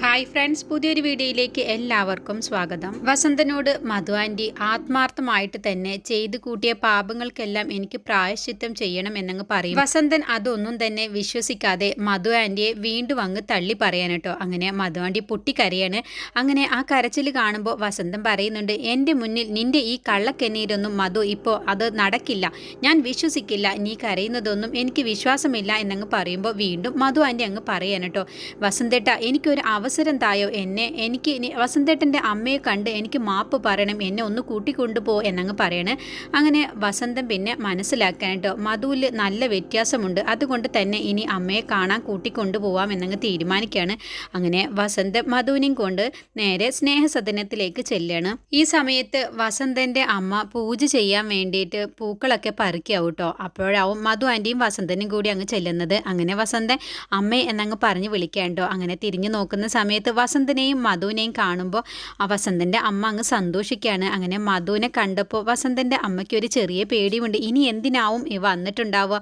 Hi friends പുതിയൊരു വീഡിയോയിലേക്ക് എല്ലാവർക്കും സ്വാഗതം. വസന്തനോട് മധു ആന്റി ആത്മാർത്ഥമായിട്ട് തന്നെ ചെയ്തു കൂട്ടിയ പാപങ്ങൾക്കെല്ലാം എനിക്ക് പ്രായശ്ചിത്തം ചെയ്യണം എന്നങ്ങ് പറയും. വസന്തൻ അതൊന്നും തന്നെ വിശ്വസിക്കാതെ മധു ആന്റിയെ വീണ്ടും അങ്ങ് തള്ളി പറയാൻ കേട്ടോ. അങ്ങനെ മധു ആന്റി പൊട്ടിക്കരയാണ്. അങ്ങനെ ആ കരച്ചിൽ കാണുമ്പോൾ വസന്തൻ പറയുന്നുണ്ട് എന്റെ മുന്നിൽ നിന്റെ ഈ കള്ളക്കെന്നീരൊന്നും മധു ഇപ്പോൾ അത് നടക്കില്ല. ഞാൻ വിശ്വസിക്കില്ല. നീ കരയുന്നതൊന്നും എനിക്ക് വിശ്വാസമില്ല എന്നങ്ങ് പറയുമ്പോൾ വീണ്ടും മധു ആന്റി അങ്ങ് പറയാൻ കേട്ടോ. വസന്തേട്ട എനിക്കൊരു അവസരം തായോ? എന്നെ എനിക്ക് ഇനി വസന്തേട്ടന്റെ അമ്മയെ കണ്ട് എനിക്ക് മാപ്പ് പറയണം. എന്നെ ഒന്ന് കൂട്ടിക്കൊണ്ടുപോ എന്നങ്ങ് പറയണേ. അങ്ങനെ വസന്തം പിന്നെ മനസ്സിലാക്കാനായിട്ടോ മധുവിൽ നല്ല വ്യത്യാസമുണ്ട്. അതുകൊണ്ട് തന്നെ ഇനി അമ്മയെ കാണാൻ കൂട്ടിക്കൊണ്ടുപോവാം എന്നങ്ങ് തീരുമാനിക്കുകയാണ് അങ്ങനെ വസന്തം മധുവിനെയും കൊണ്ട് നേരെ സ്നേഹസദനത്തിലേക്ക് ചെല്ലുകയാണ് ഈ സമയത്ത് വസന്തന്റെ അമ്മ പൂജ ചെയ്യാൻ വേണ്ടിയിട്ട് പൂക്കളൊക്കെ പറിക്കാവും കേട്ടോ അപ്പോഴാവും മധു ആന്റിയും വസന്തനും കൂടി അങ്ങ് ചെല്ലുന്നത്. അങ്ങനെ വസന്ത അമ്മ എന്നങ്ങ് പറഞ്ഞ് വിളിക്കാണ്ടോ അങ്ങനെ തിരിഞ്ഞു നോക്കുന്ന സമയത്ത് വസന്തനെയും മധുവിനെയും കാണുമ്പോൾ ആ വസന്തന്റെ അമ്മ അങ്ങ് സന്തോഷിക്കുകയാണ് അങ്ങനെ മധുവിനെ കണ്ടപ്പോൾ വസന്തന്റെ അമ്മയ്ക്ക് ഒരു ചെറിയ പേടിയുമുണ്ട്. ഇനി എന്തിനാവും ഇവ വന്നിട്ടുണ്ടാവുക?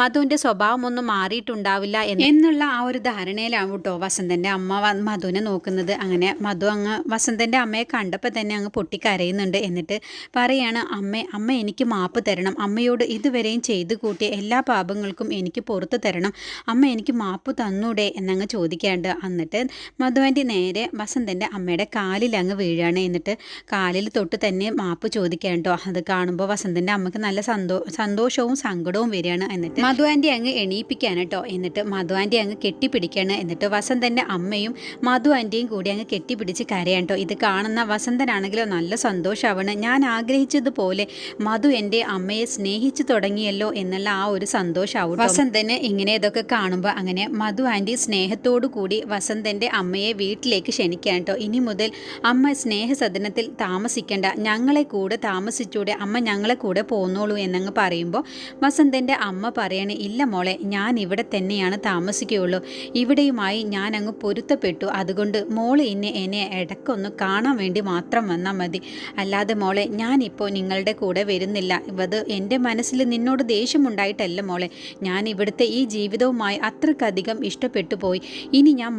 മധുവിന്റെ സ്വഭാവം ഒന്നും മാറിയിട്ടുണ്ടാവില്ല എന്നുള്ള ആ ഒരു ധാരണയിലാവും കേട്ടോ വസന്തന്റെ അമ്മ മധുവിനെ നോക്കുന്നത്. അങ്ങനെ മധു അങ്ങ് വസന്തന്റെ അമ്മയെ കണ്ടപ്പോൾ തന്നെ അങ്ങ് പൊട്ടിക്കരയുന്നുണ്ട്. എന്നിട്ട് പറയാണ് അമ്മ അമ്മ എനിക്ക് മാപ്പ് തരണം. അമ്മയോട് ഇതുവരെയും ചെയ്തു കൂട്ടിയ എല്ലാ പാപങ്ങൾക്കും എനിക്ക് പുറത്തു തരണം. അമ്മ എനിക്ക് മാപ്പ് തന്നൂടെ എന്നങ്ങ് ചോദിക്കാണ്ട്. എന്നിട്ട് മധുവാന്റെ നേരെ വസന്തന്റെ അമ്മയുടെ കാലിൽ അങ്ങ് വീഴാണ്. എന്നിട്ട് കാലിൽ തൊട്ട് തന്നെ മാപ്പ് ചോദിക്കാൻ കേട്ടോ. അത് കാണുമ്പോൾ വസന്തന്റെ അമ്മയ്ക്ക് നല്ല സന്തോ സന്തോഷവും സങ്കടവും വരികയാണ്. എന്നിട്ട് മധുവാന്റെ അങ്ങ് എണീപ്പിക്കാൻ കേട്ടോ. എന്നിട്ട് മധുവാന്റെ അങ്ങ് കെട്ടിപ്പിടിക്കുകയാണ്. എന്നിട്ട് വസന്തന്റെ അമ്മയും മധുവാന്റെയും കൂടി അങ്ങ് കെട്ടിപ്പിടിച്ച് കരയാണ് കേട്ടോ. ഇത് കാണുന്ന വസന്തനാണെങ്കിലോ നല്ല സന്തോഷമാണ് ഞാൻ ആഗ്രഹിച്ചതുപോലെ മധു എന്റെ അമ്മയെ സ്നേഹിച്ചു തുടങ്ങിയല്ലോ എന്നുള്ള ആ ഒരു സന്തോഷമാവും വസന്തന് ഇങ്ങനെ ഇതൊക്കെ കാണുമ്പോൾ അങ്ങനെ മധു ആന്റി സ്നേഹത്തോടു കൂടി വസന്തന്റെ അമ്മയെ വീട്ടിലേക്ക് ക്ഷണിക്കാൻ കേട്ടോ ഇനി മുതൽ അമ്മ സ്നേഹസദനത്തിൽ താമസിക്കേണ്ട. ഞങ്ങളെ കൂടെ താമസിച്ചൂടെ അമ്മ ഞങ്ങളെ കൂടെ പോന്നോളൂ എന്നങ്ങ് പറയുമ്പോൾ വസന്തന്റെ അമ്മ പറയണേ ഇല്ല മോളെ ഞാൻ ഇവിടെ തന്നെയാണ് താമസിക്കുകയുള്ളൂ. ഇവിടെയുമായി ഞാൻ അങ്ങ് പൊരുത്തപ്പെട്ടു. അതുകൊണ്ട് മോൾ ഇന്നെ എന്നെ ഇടയ്ക്കൊന്ന് കാണാൻ വേണ്ടി മാത്രം വന്നാൽ മതി. അല്ലാതെ മോളെ ഞാനിപ്പോൾ നിങ്ങളുടെ കൂടെ വരുന്നില്ല. അത് എന്റെ മനസ്സിൽ നിന്നോട് ദേഷ്യമുണ്ടായിട്ടല്ല മോളെ. ഞാൻ ഇവിടുത്തെ ഈ ജീവിതവുമായി അത്രക്കധികം ഇഷ്ടപ്പെട്ടു പോയി. ഇനി ഞാൻ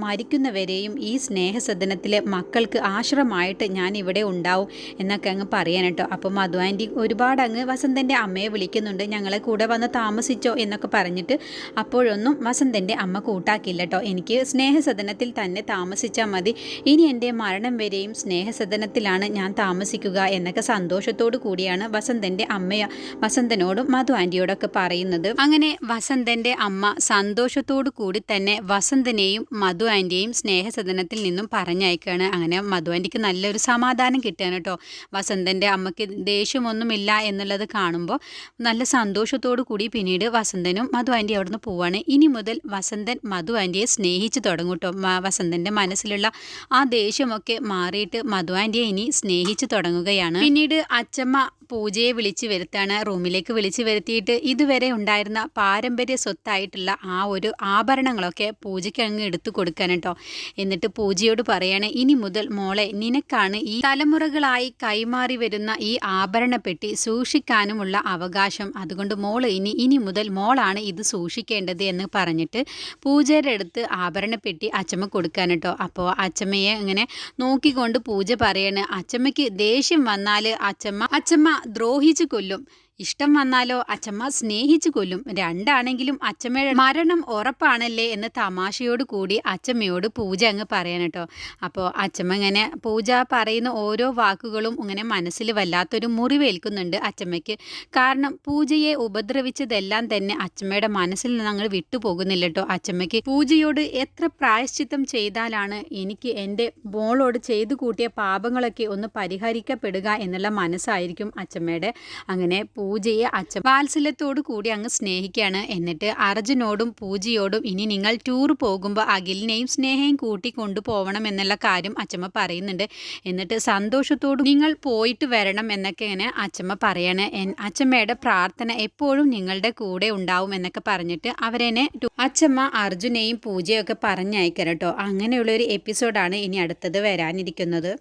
മരിക്കുന്നവരെയും ഈ സ്നേഹസദനത്തിലെ മക്കൾക്ക് ആശ്രമമായിട്ട് ഞാൻ ഇവിടെ ഉണ്ടാവും എന്നൊക്കെ അങ്ങ് പറയാൻ കേട്ടോ അപ്പോൾ മധു ആന്റി ഒരുപാട് അങ്ങ് വസന്തന്റെ അമ്മയെ വിളിക്കുന്നുണ്ട്. ഞങ്ങളെ കൂടെ വന്ന് താമസിച്ചോ എന്നൊക്കെ പറഞ്ഞിട്ട് അപ്പോഴൊന്നും വസന്തന്റെ അമ്മ കൂട്ടാക്കില്ല കേട്ടോ എനിക്ക് സ്നേഹസദനത്തിൽ തന്നെ താമസിച്ചാൽ മതി. ഇനി എന്റെ മരണം വരെയും സ്നേഹസദനത്തിലാണ് ഞാൻ താമസിക്കുക എന്നൊക്കെ സന്തോഷത്തോടു കൂടിയാണ് വസന്തന്റെ അമ്മയ വസന്തനോടും മധു ആന്റിയോടൊക്കെ പറയുന്നത്. അങ്ങനെ വസന്തന്റെ അമ്മ സന്തോഷത്തോടു കൂടി തന്നെ വസന്തനെയും മധു ആന്റിയെയും സ്നേഹസദനത്തിൽ നിന്നും പറഞ്ഞയക്കുകയാണ് അങ്ങനെ മധുവാന്റിക്ക് നല്ലൊരു സമാധാനം കിട്ടുകയാണ് കേട്ടോ. വസന്തന്റെ അമ്മയ്ക്ക് ദേഷ്യമൊന്നുമില്ല എന്നുള്ളത് കാണുമ്പോൾ നല്ല സന്തോഷത്തോടു കൂടി പിന്നീട് വസന്തനും മധു ആന്റി അവിടുന്ന് പോവാണ്. ഇനി മുതൽ വസന്തൻ മധു ആന്റിയെ സ്നേഹിച്ച് തുടങ്ങും കേട്ടോ. വസന്തന്റെ മനസ്സിലുള്ള ആ ദേഷ്യമൊക്കെ മാറിയിട്ട് മധു ഇനി സ്നേഹിച്ച് തുടങ്ങുകയാണ്. പിന്നീട് അച്ചമ്മ പൂജയെ വിളിച്ചു വരുത്താണ് റൂമിലേക്ക് വിളിച്ചു വരുത്തിയിട്ട് ഇതുവരെ ഉണ്ടായിരുന്ന പാരമ്പര്യ സ്വത്തായിട്ടുള്ള ആ ഒരു ആഭരണങ്ങളൊക്കെ പൂജയ്ക്ക് അങ്ങ് എടുത്തു കൊടുക്കാൻ കേട്ടോ. എന്നിട്ട് പൂജയോട് പറയാണ് ഇനി മുതൽ മോളെ നിനക്കാണ് ഈ തലമുറകളായി കൈമാറി വരുന്ന ഈ ആഭരണപ്പെട്ടി സൂക്ഷിക്കാനുമുള്ള അവകാശം. അതുകൊണ്ട് മോൾ ഇനി ഇനി മുതൽ മോളാണ് ഇത് സൂക്ഷിക്കേണ്ടത് എന്ന് പറഞ്ഞിട്ട് പൂജയുടെ അടുത്ത് ആഭരണപ്പെട്ടി അച്ചമ്മ കൊടുക്കാൻ കേട്ടോ. അപ്പോൾ അച്ചമ്മയെ ഇങ്ങനെ നോക്കിക്കൊണ്ട് പൂജ പറയാണ് അച്ചമ്മയ്ക്ക് ദേഷ്യം വന്നാൽ അച്ചമ്മ അച്ചമ്മ ദ്രോഹിച്ചു കൊല്ലും ഇഷ്ടം വന്നാലോ അച്ചമ്മ സ്നേഹിച്ചു കൊല്ലും. രണ്ടാണെങ്കിലും അച്ചമ്മയുടെ മരണം ഉറപ്പാണല്ലേ എന്ന് തമാശയോട് കൂടി അച്ചമ്മയോട് പൂജ അങ്ങ് പറയാൻ കേട്ടോ. അപ്പോൾ അച്ചമ്മ ഇങ്ങനെ പൂജ പറയുന്ന ഓരോ വാക്കുകളും ഇങ്ങനെ മനസ്സിൽ വല്ലാത്തൊരു മുറിവേൽക്കുന്നുണ്ട് അച്ചമ്മയ്ക്ക്. കാരണം പൂജയെ ഉപദ്രവിച്ചതെല്ലാം തന്നെ അച്ചമ്മയുടെ മനസ്സിൽ നിന്ന് അങ്ങ് വിട്ടുപോകുന്നില്ല കേട്ടോ. അച്ചമ്മയ്ക്ക് പൂജയോട് എത്ര പ്രായശ്ചിത്തം ചെയ്താലാണ് എനിക്ക് എന്റെ മോളോട് ചെയ്തു കൂട്ടിയ പാപങ്ങളൊക്കെ ഒന്ന് പരിഹരിക്കപ്പെടുക എന്നുള്ള മനസ്സായിരിക്കും അച്ചമ്മയുടെ. അങ്ങനെ പൂജയെ അച്ഛൻ വാത്സല്യത്തോടു കൂടി അങ്ങ് സ്നേഹിക്കുകയാണ്. എന്നിട്ട് അർജുനോടും പൂജയോടും ഇനി നിങ്ങൾ ടൂർ പോകുമ്പോൾ അഖിലിനെയും സ്നേഹയും കൂട്ടി കൊണ്ടുപോകണം എന്നുള്ള കാര്യം അച്ഛമ്മ പറയുന്നുണ്ട്. എന്നിട്ട് സന്തോഷത്തോടും നിങ്ങൾ പോയിട്ട് വരണം എന്നൊക്കെ ഇങ്ങനെ അച്ഛമ്മ പറയാണ്. അച്ഛമ്മയുടെ പ്രാർത്ഥന എപ്പോഴും നിങ്ങളുടെ കൂടെ ഉണ്ടാവും എന്നൊക്കെ പറഞ്ഞിട്ട് അവരെന്നെ അച്ഛമ്മ അർജുനെയും പൂജയൊക്കെ പറഞ്ഞയക്കാം കേട്ടോ അങ്ങനെയുള്ളൊരു എപ്പിസോഡാണ് ഇനി അടുത്തത് വരാനിരിക്കുന്നത്.